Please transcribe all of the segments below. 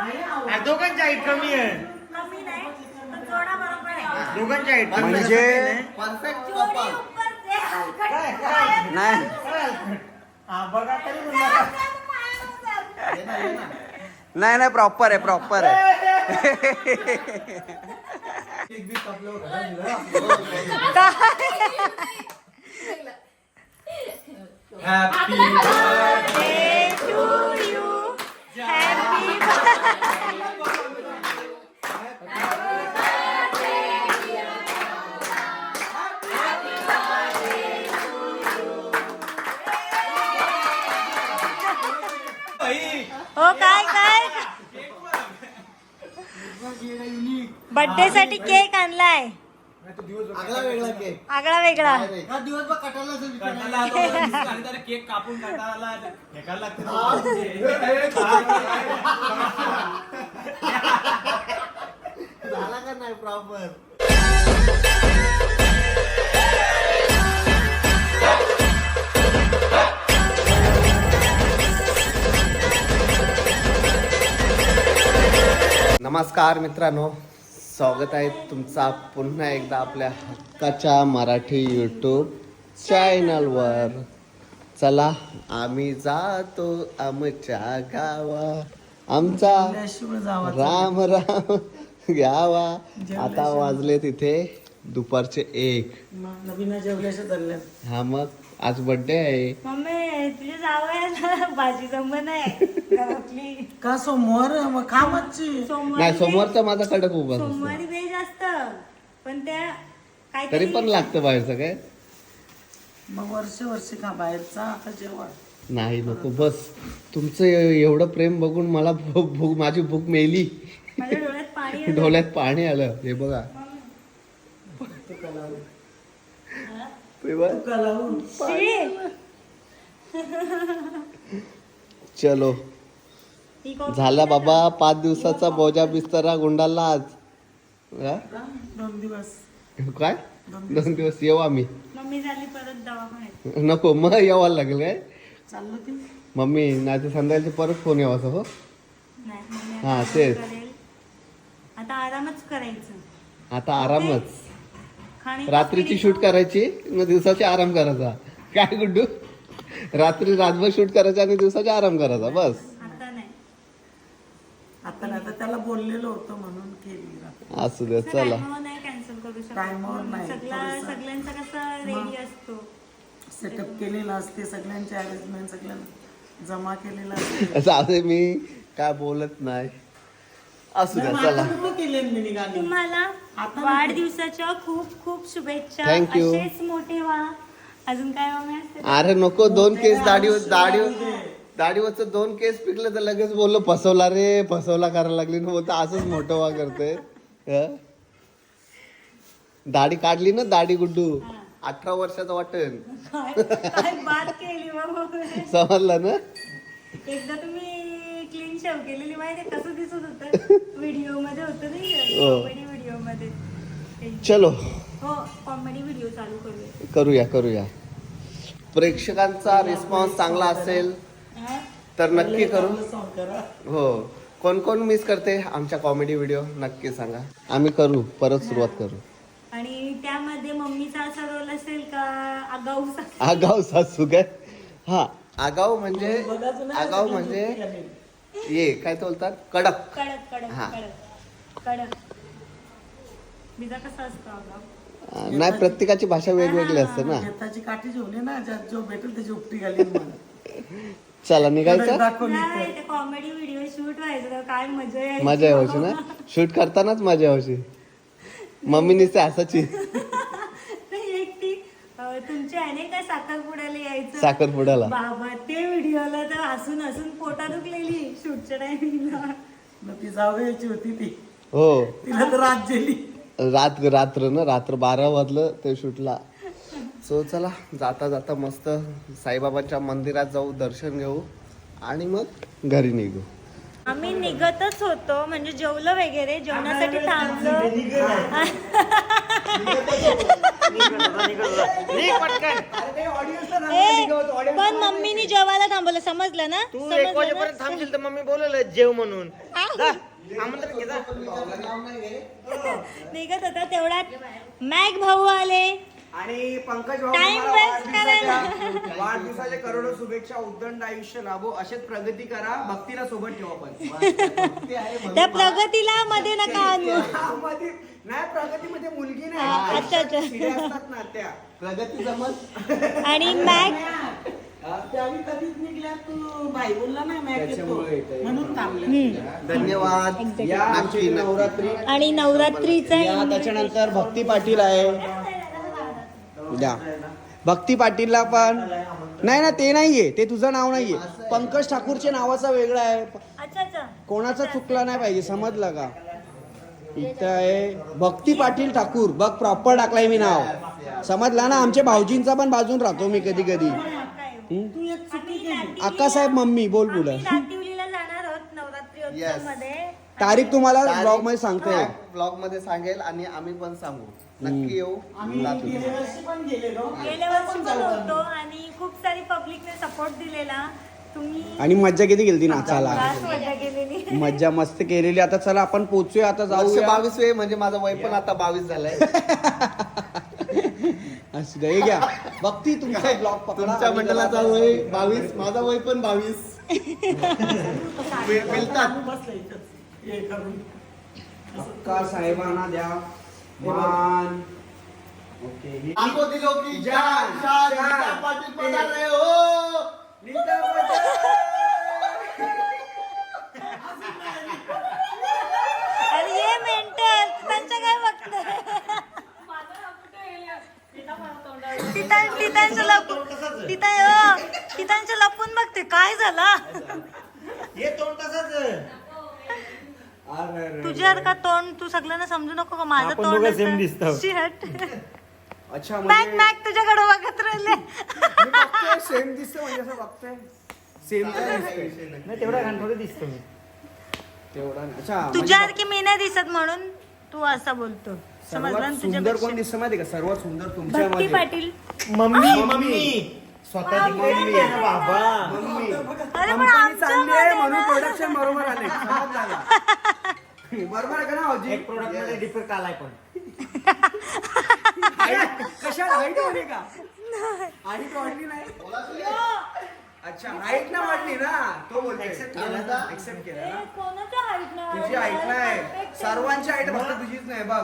आ, दोघांची हाईट कमी आहे कमी नाही पण जोडा बरोबर आहे दोघांची हाईट म्हणजे परफेक्ट जोडी कपल उपर ते हलकट काय, काय? पायात नाही हा बघा तरी नाही नाही प्रॉपर आहे प्रॉपर आहे Happy birthday to you. Happy हो काय काय? बर्थडे साठी केक आणलाय. आगला वेगळा केक आगळा वेगळा. हा दिवसभर असेल केक कापून. फेकायला. झाला का नाही प्रॉपर नमस्कार मित्रांनो. स्वागत आहे तुमचा पुन्हा एकदा आपल्या हक्काच्या मराठी यूट्यूब चॅनलवर चला आम्ही जातो आमच्या गावा आमचा राम राम घ्यावा. आता वाजले तिथे दुपारचे एक. हा मग? आज बर्थडे आहे. मम्मी तुझ्या जावयाला भाजी जमत आहे गावातली का सोमवार? आहे? मग खा मच्छी. नाही सोमवारी सोमवारचा माझा कडक उभा असतो. सोमवारी वेज असत. पण त्या तरी पण लागतं बाहेरचं काय मग वर्ष वर्ष खा बाहेरचा आता जेवण. नाही नको बस. तुमचं ए- एवढं प्रेम बघून मला भूक भूक माझी भूक मेली. माझ्या डोळ्यात पाणी आलं. डोळ्यात पाणी आलं. हे बघा. चलो. झाला बाबा पाच दिवसाचा बोजा बिस्तरा गुंडाला आज? दोन दिवस. काय? दोन दिवस. येऊ आम्ही. मम्मी झाली परत दवाखान्यात. नको मग यावं लागेल काय? चाललं ती मम्मी नाही तर संध्याकाळची परत फोन यावा हो? नाही मम्मी हा, तेच. आता आरामच करायचं. आता आरामच. रात्रीची शूट करायची मग दिवसाची आराम करायचा. काय गुड्डू? रात्री रातभर शूट करायचा आणि दिवसाचा आराम करायचा बस. आता नाही. आता त्याला बोललेलं होतं म्हणून केली रात्री. असू दे चला. नाही कॅन्सल करू शकत नाही, सगळा थोडंसं. सगळ्यांचा कसा रेडी असतो. सेटअप केलेला असते सगळ्यांचे अरेंजमेंट सगळ्यांना जमा केलेला असते. दे मी काय बोलत नाही. असू द्या चला. केले मी निघाली? तुम्हाला आता वाढदिवसाच्या खूप खूप शुभेच्छा. Thank you. असेच मोठे व्हा. अजून काय असते अरे नको दोन केस दाढीवर दाढीवर दाढीवरच दोन केस पिकले तर लगेच बोललो फसवला रे फसवला करायला लागली. ना बोलतो असंच मोठं वा करते. हं? दाढी काढली ना दाढी गुड्डू. अठरा वर्षाचं वाटेल. काय काय बात केली बाबा. समजलं ना? एकदा तुम्ही क्लीन शेव केलेली माहिती कसं दिसत होतं? व्हिडिओमध्ये होतं नाही हो. मध्ये. चलो. हो कॉमेडी व्हिडिओ चालू करूया. करूया करूया. प्रेक्षकांचा रिस्पॉन्स चांगला असेल? तर नक्की करू. हो. कोण कोण मिस करते आमच्या कॉमेडी व्हिडिओ नक्की सांगा. आम्ही करू परत सुरुवात करू. आणि त्यामध्ये मम्मीचा असा रोल असेल का? आगाऊ आगाव सासू काय हा आगाव म्हणजे आगाव म्हणजे ये काय ते बोलतात? कडक. कडक कडक हा. कडक. कसा असतो अं, नाही प्रत्येकाची भाषा वेगवेगळी असते ना. शेताची काठी ठेवली ना ज्यात जो भेटेल त्याची उपटी घाली मला. चला निघायचं? दाखवली नाही ते कॉमेडी व्हिडिओ शूट व्हायचं काय मजा यायची. मजा यायची ना? शूट करतानाच मजा यायची. मम्मीनी ते असाची नाही, एकटी. अं, तुमच्या आहे नाही का साखरपुड्याला यायचं. साखरपुड्याला. बाबा ते व्हिडिओला तर हसून हसून पोटा दुखलेली शूटच्या टायमिंगला मग ती जावयाची होती ती. हो. तिला तर रात गेली. रात रात्र ना रात्र बारा वाजलं ते शूटला सो चला जाता जाता मस्त साईबाबाच्या मंदिरात जाऊ दर्शन घेऊ आणि मग घरी निघू. आम्ही निघतच होतो म्हणजे जेवलो वगैरे जेवणासाठी थांबलो. पण मम्मीनी जेवायला थांबवलं समजलं ना? तू समजलं एक ना? वाजेपर्यंत थांबशील तर मम्मी बोलवलं जेव म्हणून. आमंत्रण घे जा. निघत होता तेवढ्यात. मॅग भाऊ आले. आणि पंकज भाऊ Time तुम्हाला waste करायला. वाढदिवसाच्या वाढदिवसाच्या करोडो शुभेच्छा उद्दंड आयुष्य लाभो असेच प्रगती करा. भक्तीला सोबत ठेवा पण. त्या प्रगतीला मध्ये नका आणू. हा, मध्ये- नाही प्रगतीमध्ये मुलगी नाही. अच्छा, अच्छा. शिड्या असतात ना त्या. प्रगती जमत आणि मॅग त्यावेळी कधीच निघल्या तू? भाई बोलला नाही मॅच त्याच्यामुळे येतंय. म्हणून थांबले. हम्म. धन्यवाद. या आमची. नवरात्री. आणि नवरात्रीचं या त्याच्यानंतर भक्ती पाटील आहे. द्या. भक्ती पाटीलला पण. नाही ना ते नाहीये. ते तुझं नाव नाहीये. पंकज ठाकूरच्या नावाचा वेगळा आहे. कोणाचा चुकला नाही पाहिजे समजलं का? इथं आहे भक्ती पाटील ठाकूर. बघ प्रॉपर टाकलाय मी नाव. समजला ना? आमच्या भाऊजींचा पण बाजून राहतो मी कधी कधी अक्कासाहेब मम्मी बोल जाणार आहोत Yes. उत्सवमध्ये. तारीख तुम्हाला ब्लॉगमध्ये सांगतोय. ब्लॉगमध्ये सांगेल आणि आम्ही पण सांगू. नक्की येऊ. आम्ही लातूर. गेल्या वर्षी पण गेलेलो. गेल्या वर्षी पण होतो आणि खूप सारी पब्लिकने सपोर्ट दिलेला. तुम्ही आणि मज्जा किती गेली नाचायला खास मजा केलेली. मज्जा मस्त केलेली. आता चला आपण पोचूया. आता वर्ष जाऊया बावीस वे म्हणजे माझं वय पण आता बावीस झालंय. असू द्या हे घ्या. भक्ती तुमचा ब्लॉग पकडा. तुमच्या मंडळाचा वय बावीस माझा वय पण बावीस. मिळ- मिळतात. अक्का साहेबांना द्या. मान. ओके. ही- दिलो की जान शान नीता पाटील पधार रहे हो अरे ये मेंटल त्यांच्या काय बघत तिथांचं लपून तिथं हो, लपून बघते काय झाला हे तोंड तसंच. तुझ्या का तोंड तू सगळ्यांना समजू नको का माझं तोंड same दिसतो. Shit. अच्छा मॅक म्हणजे मॅक तुझ्याकडे बघत राहिले सेम दिसतं म्हणजे असं बघतोय सेम नाही तेवढा दिसतो मी तेवढा नाही. अच्छा म्हणजे तुझ्यासारखी मी नाही दिसत म्हणून तू असा बोलतो. समजलं सर्वात ना सुंदर कोण तुझ्यापेक्षा दिसतं माहिती का? सर्वात सुंदर भक्ती तुमच्यामध्ये पाटील. मम्मी. मम्मी. स्वतःची मम्मी बाबा. मम्मी. अरे पण कंपनी आमच्या चांगली आहे मध्ये म्हणून ना- प्रोडक्शन बरोबर आले? बरोबर आहे का ना भाऊजी एक प्रोडक्टमध्ये डिफेक्ट आलाय पण. वाढली का? हाईट वाढली नाही? अच्छा हाईट ना वाढली ना. तो बोलतो एक्सेप्ट केला एक्सेप्ट केला ए, ना. कोणाच्या height नाही तुझी हाईट नाही. सर्वांची हाईट फक्त तुझीच नाही बघ.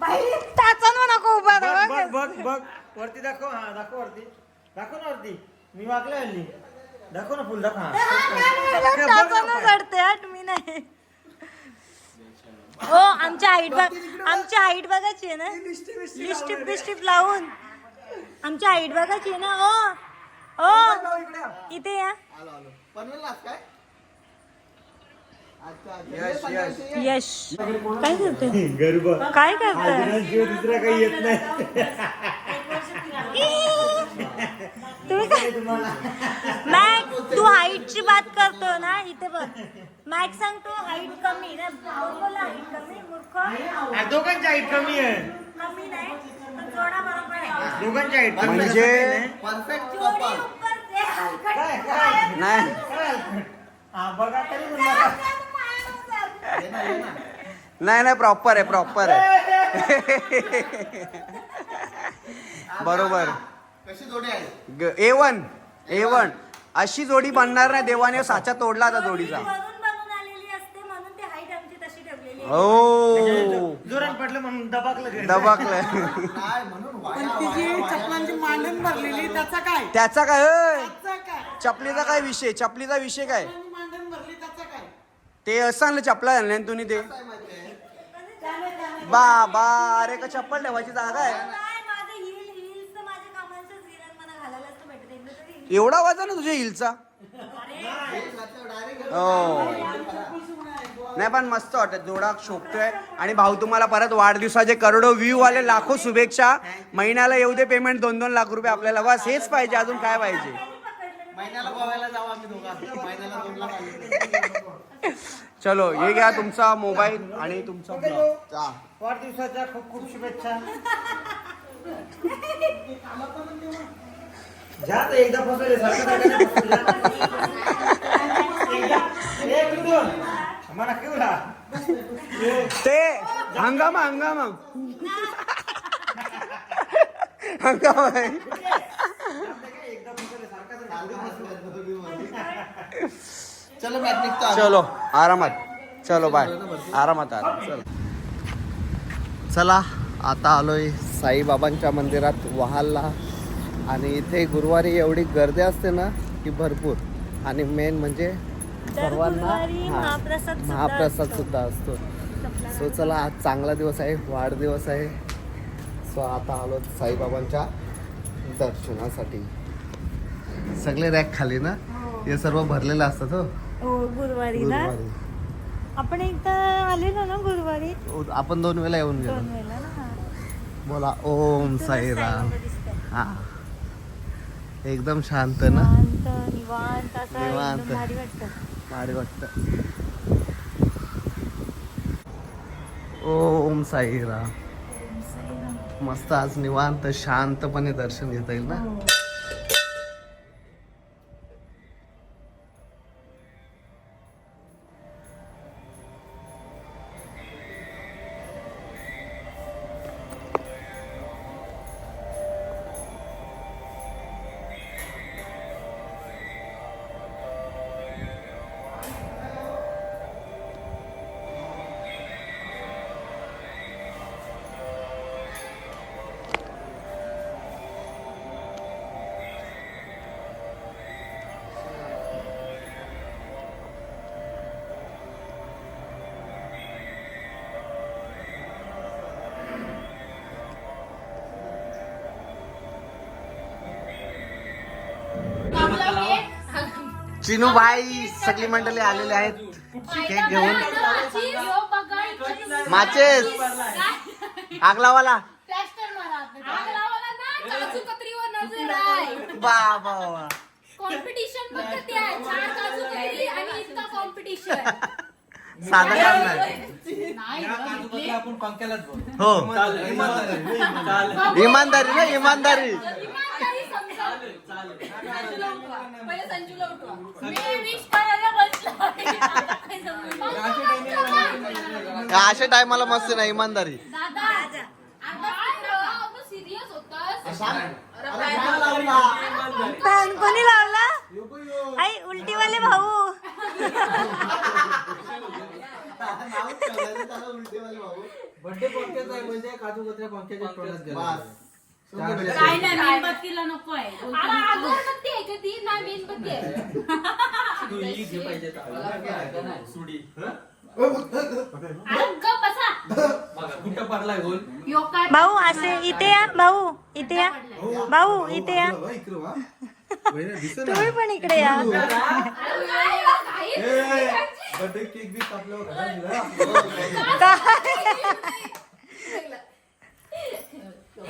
बाई, टाचानं नको उभा बघ. बघ बघ. बघ वरती दाखव हा दाखव वरती. दाखव ना वरती. मी वागले हल्ली. दाखव ना फुल दाखव. हा टाचानं चढते हट, मी नाही. हो आमच्या हाईट बघ आमची हाईट बघायची आहे ना. लिस्टिप बिस्टिप लावून. आमची हाईट बघायची आहे ना ओ ओ इकडे या. इथे या. यश, काय? करतोय? गरबा. काय शिवाय दुसरा काही येत नाही. तुम्ही काय? मॅक तू हाईटची बात करतो ना? इथे बघ. मॅक सांगतो हाईट कमी. ना बरोबर हाईट कमी मूर्ख. आ, दोघांची हाईट कमी आहे. कमी नाही. म्हणजे. परफेक्ट कपल नाही? हा बघा तरी म्हणलं. नाही नाही प्रॉपर आहे प्रॉपर आहे. बरोबर. कशी जोडी आहे? A one A one. अशी जोडी बनणार नाही. देवाने साचा तोडला आता जोडीचा जोडी वरून बनून आलेली असते म्हणून ती हाईट आमची तशी ठेवलेली आहे हो. जोरात पडलं म्हणून दबाकलं म्हणून पण तिची चपलांची मांडण भरलेली त्याचा काय? त्याचा काय होय? त्याचा काय? चपलीचा काय विषय? चपलीचा विषय काय? चपलांची मांडण भरली त्याचा काय? ते असं चपला झाले ना तुम्ही ते. काय माहितीये बाबा अरे का चप्पल ठेवायची जागा आहे. एवढा वजन आहे तुझ्या हिलचा हो. नाही पण मस्त वाटत. जोडा शोभतोय. आणि भाऊ तुम्हाला परत वाढदिवसाचे करोडो व्ह्यू आले लाखो शुभेच्छा. महिन्याला येऊ दे पेमेंट दोन दोन लाख रुपये आपल्याला. बस हेच पाहिजे. अजून काय पाहिजे? चलो हे घ्या तुमचा मोबाईल आणि तुमचा. वाढदिवसाच्या खूप खूप शुभेच्छा. एकदा फसवले मला केवढा ते हंगामा हंगामा. हंगामा आहे. चलो निघतो चलो आरामात. चलो बाय आरामात आराम. चलो. चला आता आलोय साईबाबांच्या मंदिरात वहालला. आणि इथे गुरुवारी एवढी गर्दी असते ना की भरपूर. आणि मेन म्हणजे सर्वांना हा, महाप्रसाद सुद्धा असतो. सो चला आज चांगला दिवस आहे वाढदिवस आहे. सो आता आलो साईबाबांच्या दर्शनासाठी. सगळे रॅक खाली ना? हे. सर्व भरलेलं असतात हो. हो गुरुवारी. आपण एकदा आलेलो ना गुरुवारी? ओ, आपण दोन वेळा येऊन दोन गेलो बोला ओम साईराम. हा. एकदम शांत ना? निवांत निवांत. भारी वाटतं. ओम साईराम. मस्त आज निवांत शांतपणे दर्शन घेता येईल ना? चिनू बाई सगळी मंडळी आलेले आहेत. केक घेऊन माचेस. आगलावाला. बा कॉम्पिटिशन साधं काम नाही. हो. इमानदारी ना इमानदारी. पहिले संजूला उठवा. मी विश करायला बसलो का अशा टायमाला मस्त नाही इमानदारी. दादा आता सिरियस होतास? फॅन कोणी लावला? आई उलटीवाले भाऊ. बर्थडे पंख्याचा आहे म्हणजे काजू कतऱ्या पंख्याच्या. काय नाही मेणबत्तीला नको आहे. अरे अगरबत्ती आहे का ती? नाही मेणबत्ती आहे. ही अरे गप बसा. यो काय भाऊ असे इथे या भाऊ इथे या. भाऊ इथे या. तुम्ही पण इकडे या.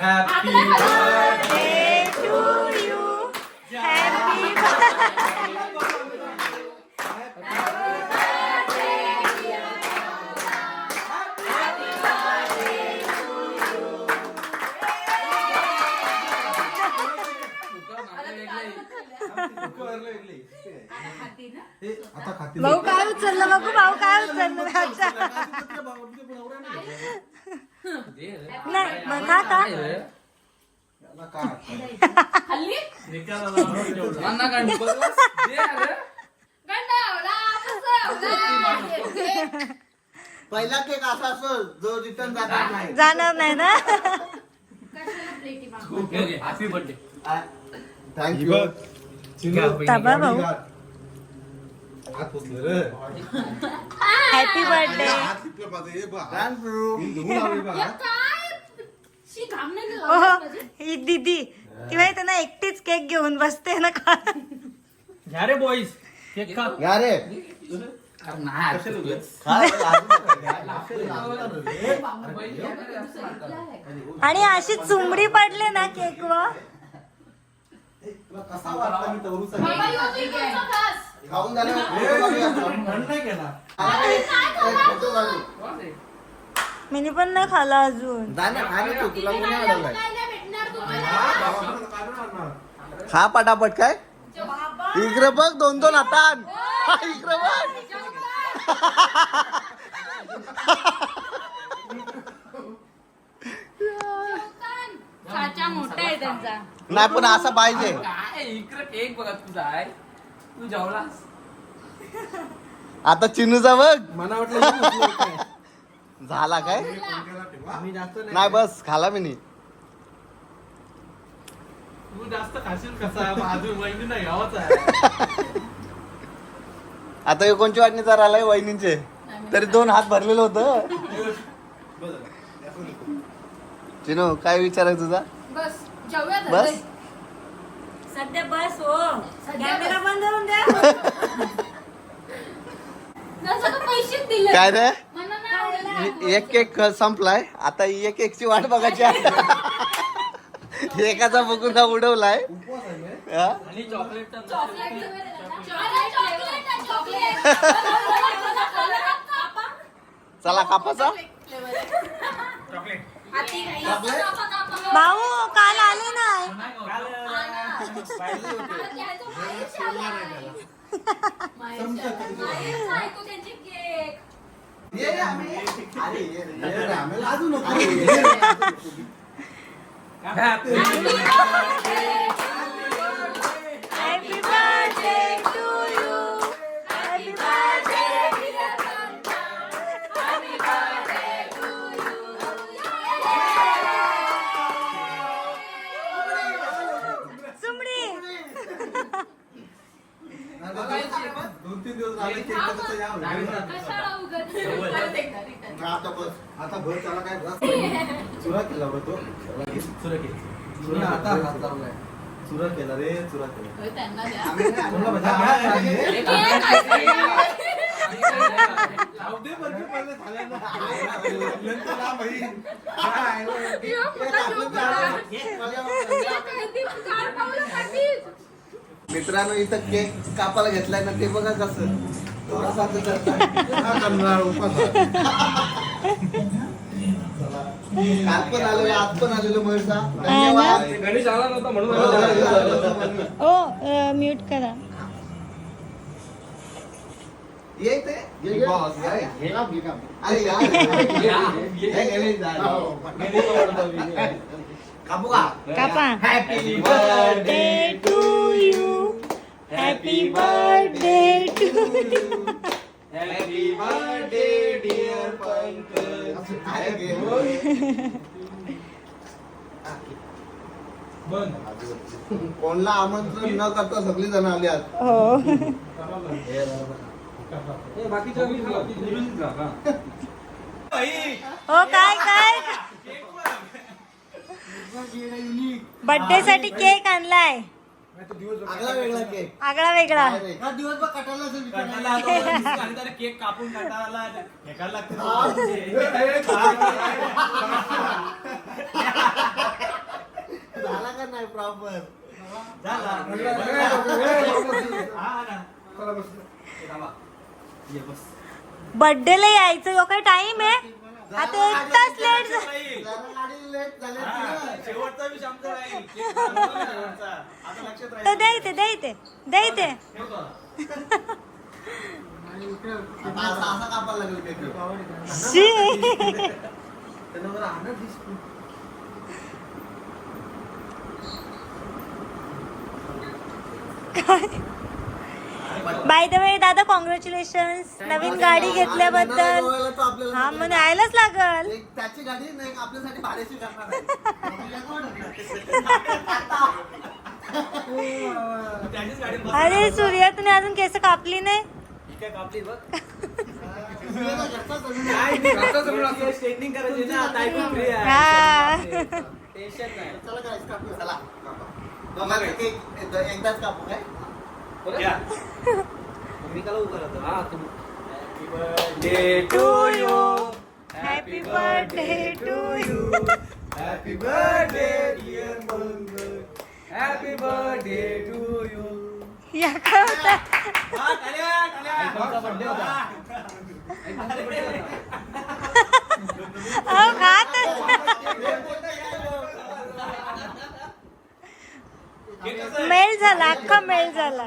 Happy Birthday to you. Happy भाऊ काय उचललं बघू भाऊ काय उचललं अच्छा नाही मग खा का हल्ली गंडावला, फसवला. पहिला केक असा असो जो रिटर्न जाणार नाही. जाणार नाही ना? कशाला प्लेटी मागवतो? हॅपी बर्थडे थँक्यू ताबा भाऊ. हॅपी बर्थडे हे. ही दीदी ती माहिती ना एकटीच केक घेऊन बसते ना का घ्या रे बॉईज केक खा या रे आणि अशी चुमडी पडले ना केक वर खाऊन बंद नाही केला. मी पण नाही खाला अजून. तुला कोणी भेटणार, अडवलंय काय नाही भेटणार खा पटापट काय? इकडे बघ दोन दोन हातान. इकडे बघ. साचा मोठा आहे त्यांचा नाही पण असं पाहिजे. इकडे केक बघा तुझा आहे तू जेवलास आता चिनूचा बघ. मला वाटलं झाला काय? नाही. बस खाला मी नाही. तू जास्त खाशील कसा? अजून वहिनी नाही गावाच आहे. आता हे कोणची वाटणी जर आलाय वहिनींचे? तरी दोन हात भरलेलं होतं. चिनू काय विचार आहे तुझा? बस जाऊया तर. बस सध्या बस हो. सध्या कॅमेरा बस. बंद होऊन द्या. जसं तू पैसे दिले. काय रे. एक केक संपलाय. आता एक एकची वाट बघायची आहे. एकाचा बघून हा उडवलाय. हा? आणि चॉकलेट भाऊ काल आले नाही मला कशाला उगाच? परत एकदा, return. आता भर त्याला काय चुरा केला बरं तो. चुरा केला. चुरा आता हात लावलाय. चुरा केला रे चुरा केला. होय, त्यांना द्या. कोणाला बघा, काय आहे? केक आहे. जाऊ दे बरं, पहिले झालं ना. नंतर ना बाई. काय? मित्रांनो इथं केक कापायला घेतलाय ना ते बघा कसं. थोडासा असं करताय. हा करणार, उपास आहे. काल पण आलेलो आज पण आलेलो महेशा धन्यवाद. गणेश आला नव्हता हो, म्हणून. ओ म्यूट करा. ये इथे. ये, ये. अरे. हे. गणेश. कापू का? कापा. Happy birthday to you happy birthday to you happy birthday dear Pankaj कोणला आमंत्रण न करता सगळी जण आली हो. हा. हो. काय काय? बर्थडे साठी केक आणलाय. आगळा वेगळा केक आगळा वेगळा. दिवसभर असेल काहीतरी केक कापून. फेकायला लागतं. झाला का नाही प्रॉपर झाला. हा ना. ये बस. बर्थडे ला यायचं यो काय टाइम आहे? आता एक तास लेट गाडी लेट झाली हा, शेवटचा विषय आमचा राहील. आता लक्षात राहील. इथे बाय द वे दादा कॉंग्रॅच्युलेशन नवीन गाडी घेतल्याबद्दल. हा मग यायलाच लागल. एक त्याची गाडी नाही आपल्यासाठी भाड्याची करणार. अरे सूर्या तुम्ही अजून केस कापली नाही. कापली बघ. एकदाच कापू काय? घ्या. मी त्याला उभं राहतो. हा, तुम्ही. Happy birthday to you. Happy birthday to you Happy birthday, dear Mangal. Happy birthday to you. या काय हा, होता. अहो खात मेल झाला अख्खा मेल झाला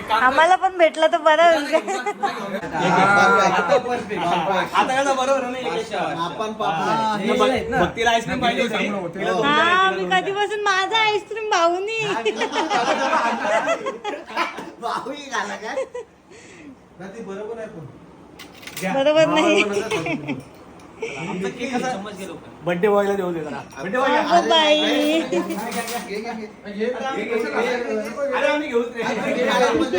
आम्हाला पण भेटला तर बरं होईल. हे बघ, भक्तीला आईस्क्रीम पाहिजे होती. तिला दोन हा मी कधीपासून माझा आईस्क्रीम भाऊनी. बरोबर नाही. बर्थडे बॉयला देऊ दे जरा बर्थडे बॉय अगं बाई. अरे आम्ही घेऊच रे म्हणजे.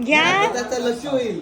घ्या त्याचा लस्सी होईल.